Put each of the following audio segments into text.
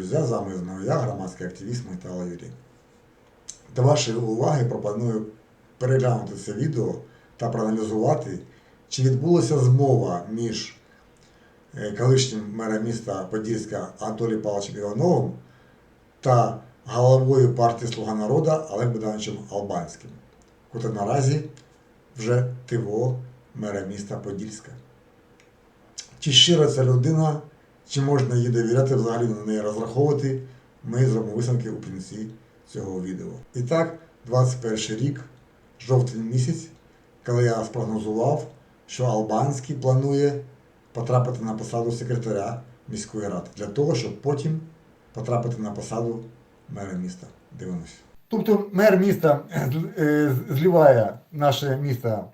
друзі, з вами знову я, громадський активіст Майтала Юрій. До вашої уваги пропоную переглянути це відео та проаналізувати, чи відбулася змова між е, колишнім мером міста Подільська Анатолієм Павловичем Івановим та головою партії Слуга народу Олегом Богдановичем Албанським, котрий наразі вже ТВО мера міста Подільська. Чи щира ця людина, чи можна їй довіряти, взагалі на неї розраховувати, ми зробимо висновки у кінці цього відео. І так, 21 рік, жовтень місяць, коли я спрогнозував, що Албанський планує потрапити на посаду секретаря міської ради для того, щоб потім потрапити на посаду мера міста. Дивимося. Тобто мер міста е, зливає наше місто е,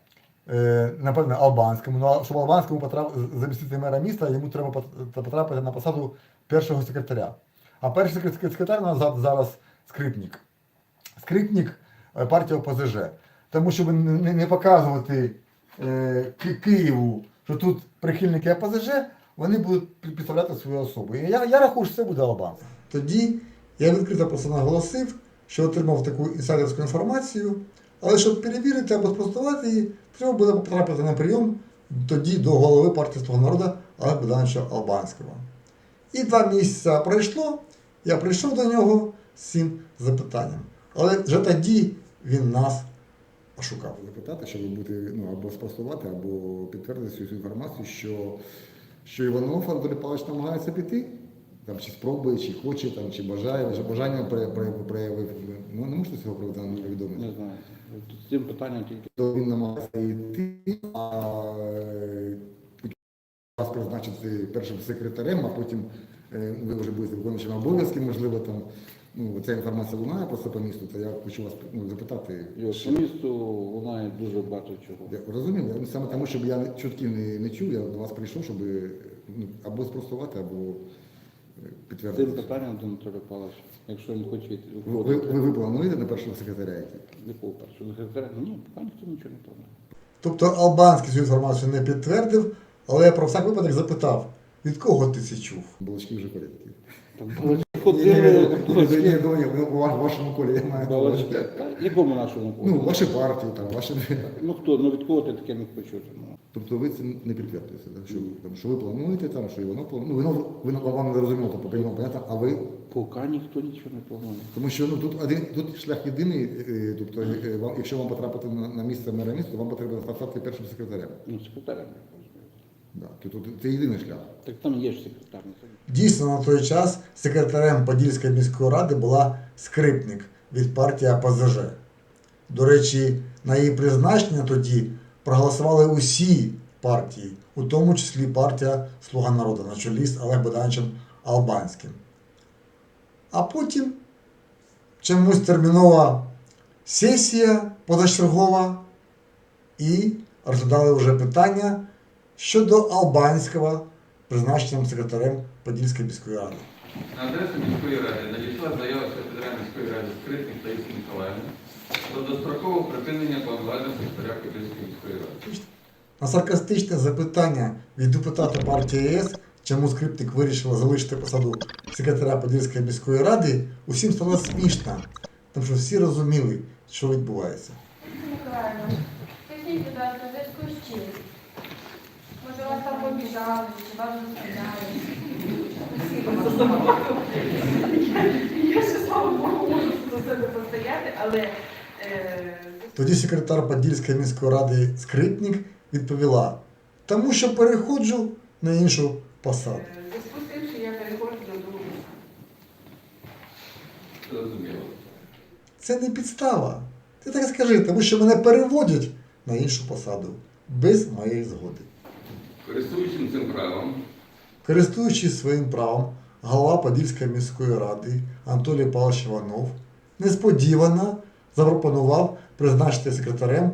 напевно, Албанському. Ну, щоб Албанському потрап- замістити мера міста, йому треба потрапити на посаду першого секретаря. А перший секре- секретар у нас зараз скрипник. Скрипник е, партії ОПЗЖ. Тому щоб не, не показувати е, Києву, що тут прихильники ОПЗЖ, вони будуть підставляти свою особу. І я, я рахую, що це буде Албанський. Тоді я відкрито просто наголосив, що отримав таку інсайдерську інформацію, але щоб перевірити або спростувати її, треба буде потрапити на прийом тоді до голови партії «Слуга народу Олега Богдановича Албанського. І два місяці пройшло, я прийшов до нього з цим запитанням. Але вже тоді він нас ошукав. запитати, щоб бути ну або спростувати, або підтвердити цю інформацію, що, що Іванов Анатолій Павлович намагається піти. Там чи спробує, чи хоче, там, чи бажає, чи бажання прояв- прояв- проявив. Ну не можете цього приводу нам Не знаю. З цим питанням тільки він намагається йти, а е, вас призначити першим секретарем, а потім е, ви вже будете виконуючим обов'язки, можливо, там. Ну, ця інформація лунає просто по місту, то я хочу вас ну, запитати. і от по місту лунає дуже багато чого. Я розумію, саме тому, щоб я чутки не, не чув, я до вас прийшов, щоб ну, або спростувати, або Цим підтвердити. питанням до Анатолія Павловича, якщо він хоче йти Ви, ви, ви, ви плануєте на першого секретаря йти? не по першому секретаря, ні, поки ніхто нічого не планує. Тобто Албанський цю інформацію не підтвердив, але я про всяк випадок запитав, від кого ти це чув? Балачки вже порядки. Там ходили, ні, У вашому колі увазі. Якому нашому Ну, ваші партії, там, ваші. Ну хто, ну від кого ти таке міг почути? Ну, Тобто ви це не підтверджуєте, так? Що, там, що ви плануєте, там, що і воно планує. Ну, воно, ви на- вам не зрозуміло, то понятно, понятно, а ви поки ніхто нічого не планує. Тому що ну тут один тут шлях єдиний, е, тобто, е, вам, якщо вам потрапити на, на місце мера міста, то вам потрібно стати першим секретарем. Ну, секретарем. Да. Тут це єдиний шлях. Так там є ж секретар. не. Дійсно, на той час секретарем Подільської міської ради була скрипник від партії АПЗЖ. До речі, на її призначення тоді проголосували усі партії, у тому числі партія Слуга народу на чолі з Олегом Богдановичем Албанським. А потім чомусь термінова сесія позачергова і розглядали вже питання щодо Албанського призначенням секретарем Подільської міської ради. На адресу міської ради надійшла заява секретаря міської ради Скритник Таїсі Миколаївни про дострокове припинення повноважень секретаря Подільської міської ради. На саркастичне запитання від депутата партії ЄС, чому скриптик вирішила залишити посаду секретаря Подільської міської ради, усім стало смішно, тому що всі розуміли, що відбувається. Миколаївна, поясніть, будь ласка, в зв'язку з чим? Вас там побіжали, чи вас заставляли? Я ще, слава Богу, можу за себе постояти, але е, Тоді секретар Подільської міської ради Скрипник відповіла, тому що переходжу на іншу посаду. зв'язку з тим, що я переходжу до другого. Зрозуміло. Це не підстава. Ти так скажи, тому що мене переводять на іншу посаду без моєї згоди. Користуючись цим правом, Користуючись своїм правом, голова Подільської міської ради Анатолій Павлович Іванов несподівано запропонував призначити секретарем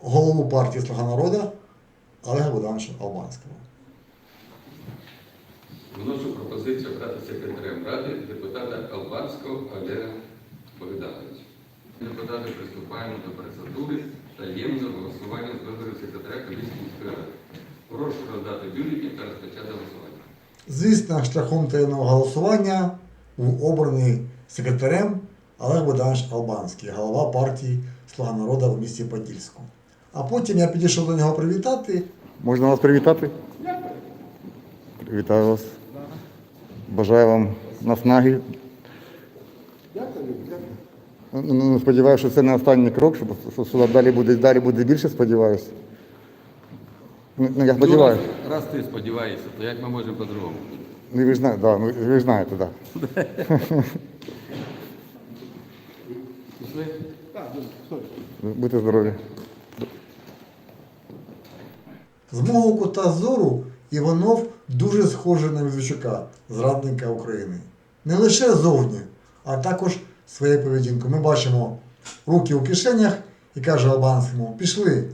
голову партії Слуга народу Олега Богдановича Албанського. вношу пропозицію обрати секретарем ради депутата Албанського Олега Богдановича. Депутати приступаємо до процедури таємного голосування з виборів секретаря Подільської міської ради. Прошу роздати бюлетні та розпочати голосування. Звісно, шляхом таємного голосування був обраний секретарем Олег Богданович Албанський, голова партії Слуга народу в місті Подільську. А потім я підійшов до нього привітати. Можна вас привітати? Вітаю вас. Бажаю вам наснаги. Ну, ну, сподіваюся, що це не останній крок, що що далі буде, далі буде більше, сподіваюся. Ну, ну, я сподіваюся. Ну, раз ти сподіваєшся, то як ми можемо по-другому? Ну, ви ж знаєте, да, ну, ви ж знаєте, да. Пішли? Будьте здорові. З мого кута зору Іванов дуже схожий на Медведчука, зрадника України. Не лише зовні, а також своєю поведінкою. Ми бачимо руки у кишенях і каже Албанському, пішли.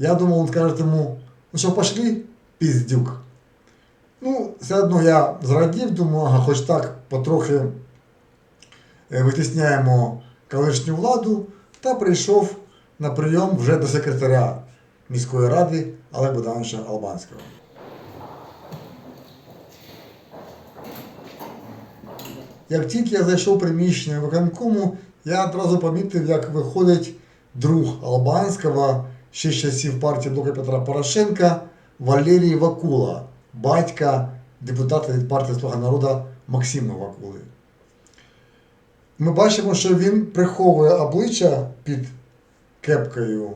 Я думав, він скаже йому, ну що, пішли, піздюк. Ну, все одно я зрадів, думаю, ага, хоч так потрохи е, витісняємо колишню владу та прийшов на прийом вже до секретаря міської ради Олега Богдановича Албанського. Як тільки я зайшов в приміщення виконкому, я одразу помітив, як виходить друг Албанського ще з часів партії Блока Петра Порошенка Валерій Вакула, батька депутата від партії Слуга народу Максима Вакули. Ми бачимо, що він приховує обличчя під кепкою.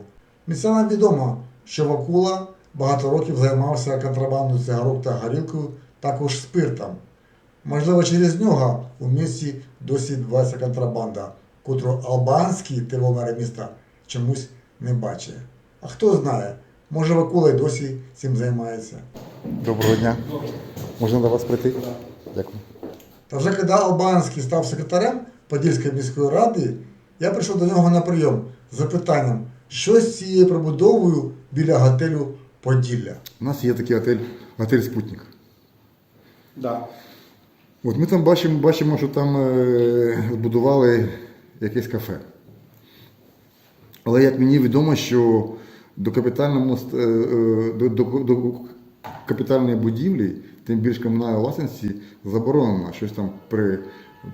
Містянам відомо, що Вакула багато років займався контрабандою цигарок та горілкою, також спиртом. Можливо, через нього у місті досі відбувається контрабанда, котру албанський ТВ міста чомусь не бачить. А хто знає, може Вакула й досі цим займається. Доброго дня. Можна до вас прийти? Дякую. Та вже коли Албанський став секретарем Подільської міської ради, я прийшов до нього на прийом з запитанням, що з цією прибудовою біля готелю Поділля. У нас є такий готель, готель Спутник. Да. От ми там бачимо, бачимо, що там е, збудували якесь кафе. Але як мені відомо, що до капітального ст- е, е, до, до, до капітальної будівлі, тим більш комунальної власності, заборонено щось там при,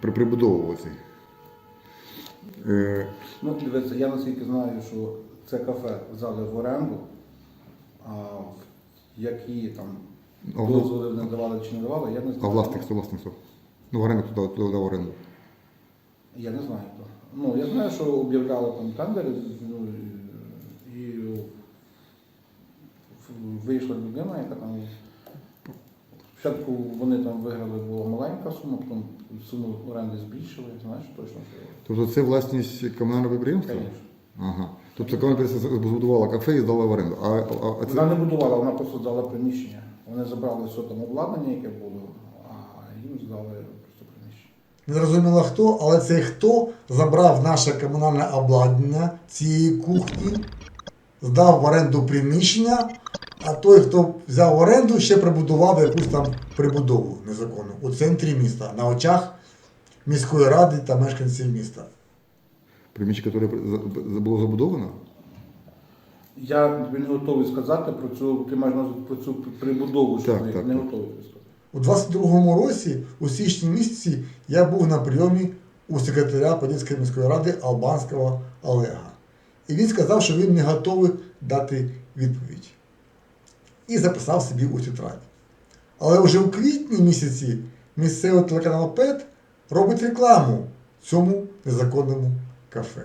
при, прибудовувати. Е, Ну, дивіться, я наскільки знаю, що це кафе взяли в оренду, а які там дозволи вони давали чи не давали, я не а власник, хто власник? хто? Ну, в оренду туди дав оренду. Я не знаю хто. Ну, я знаю, що об'являли там тендери, ну, і вийшла людина, яка там. Спочатку вони там виграли, була маленька сума, потім суму оренди збільшили, знаєш точно, що. Тобто це власність комунального підприємства? Звісно. Ага. Тобто комунальне підприємство збудувала кафе і здала в оренду. А, а, а це... Вона не будувала, вона просто здала приміщення. Вони забрали все там обладнання, яке було, а їм здали просто приміщення. Не зрозуміло хто, але цей хто забрав наше комунальне обладнання цієї кухні, здав в оренду приміщення, а той, хто взяв в оренду, ще прибудував якусь там прибудову незаконну у центрі міста, на очах міської ради та мешканців міста. Приміщення, яке було забудовано? Я не готовий сказати про цю, ти маєш про цю прибудову, що Так, так, не так. готовий сказати. У 22-му році, у січні місяці, я був на прийомі у секретаря Подільської міської ради Албанського Олега. І він сказав, що він не готовий дати відповідь. І записав собі у тетрадь. Але вже у квітні місяці місцевий телеканал ПЕТ робить рекламу цьому незаконному кафе.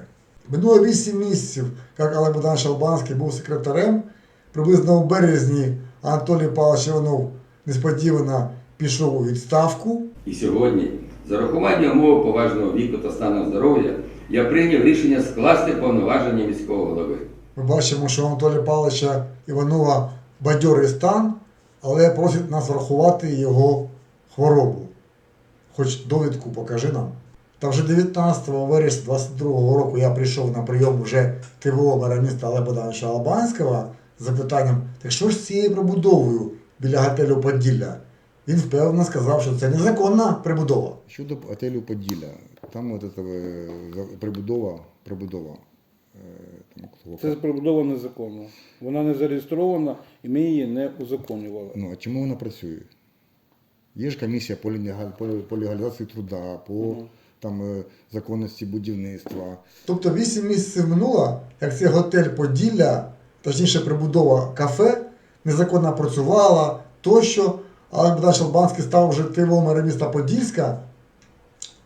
Минуло 8 місяців, як Олег Богданович Албанський був секретарем. Приблизно у березні Анатолій Павлович Іванов несподівано пішов у відставку. І сьогодні, з урахування умов поважного віку та стану здоров'я, я прийняв рішення скласти повноваження міського голови. Ми бачимо, що у Анатолія Павловича Іванова бадьорий стан, але просить нас врахувати його хворобу. Хоч довідку покажи нам. Та вже 19 вересня 22 року я прийшов на прийом вже ТВО мера міста Олега Богдановича Албанського з запитанням, так що ж з цією прибудовою біля готелю Поділля? Він впевнено сказав, що це незаконна прибудова. Щодо готелю Поділля, там от це, е, прибудова, прибудова. е, там. Це прибудова незаконна. Вона не зареєстрована і ми її не узаконювали. Ну, а чому вона працює? Є ж комісія по, лега- по, по легалізації труда, по Мгм. там, е, законності будівництва. Тобто 8 місяців минуло, як цей готель Поділля, точніше прибудова кафе, незаконно працювала тощо, але Богдан Шалбанський став вже тивом мера міста Подільська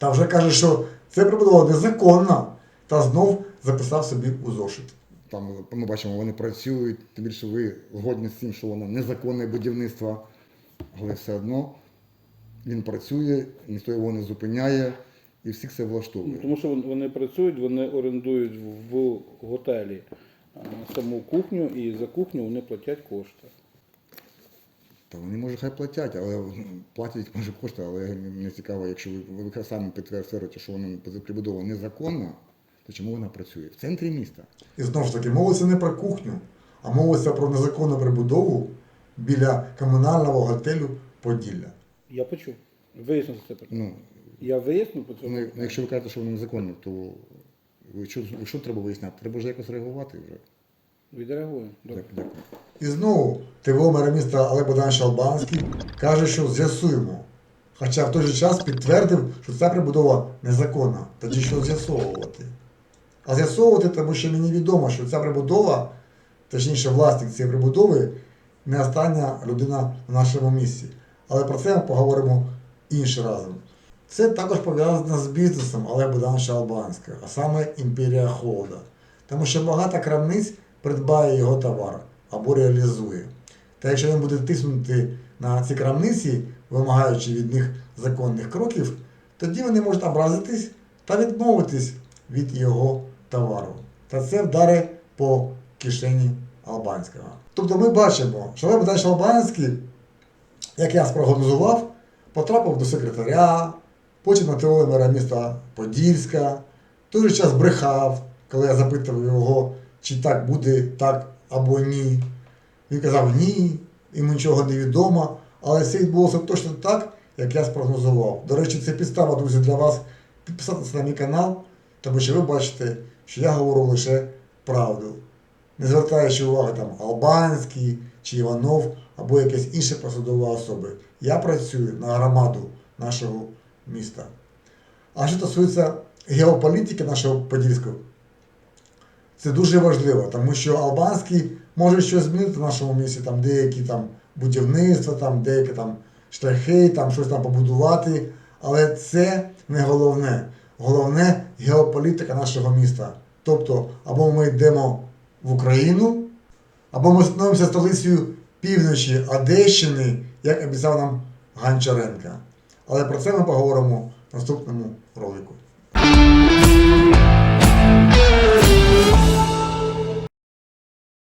та вже каже, що це прибудова незаконна, та знов записав собі у зошит. Там ми бачимо, вони працюють, тим більше ви згодні з тим, що воно незаконне будівництво, але все одно він працює, ніхто його не зупиняє, і всіх це влаштовує. Тому що вони працюють, вони орендують в в готелі саму кухню, і за кухню вони платять кошти. Та вони може хай платять, але ну, платять може кошти, але мені цікаво, якщо ви, ви самі підтвердите, що вона прибудова незаконна, то чому вона працює? В центрі міста. І знову ж таки, мовиться не про кухню, а мовиться про незаконну прибудову біля комунального готелю Поділля. Я почув. Виясню це питання. Ну, Я виясню по цьому. ну, якщо ви кажете, що воно незаконне, то ви що, що треба виясняти? Треба вже якось реагувати вже. Відреагую. Добре. Дякую. І знову ТВО мера міста Олег Богданович Шалбанський каже, що з'ясуємо. Хоча в той же час підтвердив, що ця прибудова незаконна. Тоді що з'ясовувати? А з'ясовувати, тому що мені відомо, що ця прибудова, точніше власник цієї прибудови, не остання людина в нашому місті. Але про це ми поговоримо іншим разом. Це також пов'язано з бізнесом Олега Богдановича Албанського, а саме імперія Холда. Тому що багато крамниць придбає його товар або реалізує. Та якщо він буде тиснути на ці крамниці, вимагаючи від них законних кроків, тоді вони можуть образитись та відмовитись від його товару. Та це вдари по кишені Албанського. Тобто ми бачимо, що Олег Албанський, як я спрогнозував, потрапив до секретаря, потім на ТО мера міста Подільська, той же час брехав, коли я запитував його, чи так буде так або ні. Він казав ні, йому нічого не відомо, але все відбулося точно так, як я спрогнозував. До речі, це підстава, друзі, для вас підписатися на мій канал, тому що ви бачите, що я говорю лише правду. Не звертаючи уваги там Албанський чи Іванов або якась інша посадова особи. Я працюю на громаду нашого міста. А що стосується геополітики нашого Подільського, це дуже важливо, тому що Албанський може щось змінити в нашому місті, там деякі там будівництва, там деякі там шляхи, там щось там побудувати. Але це не головне. Головне геополітика нашого міста. Тобто, або ми йдемо в Україну, або ми становимося столицею півночі Одещини, як обіцяв нам Гончаренка. Але про це ми поговоримо в наступному ролику.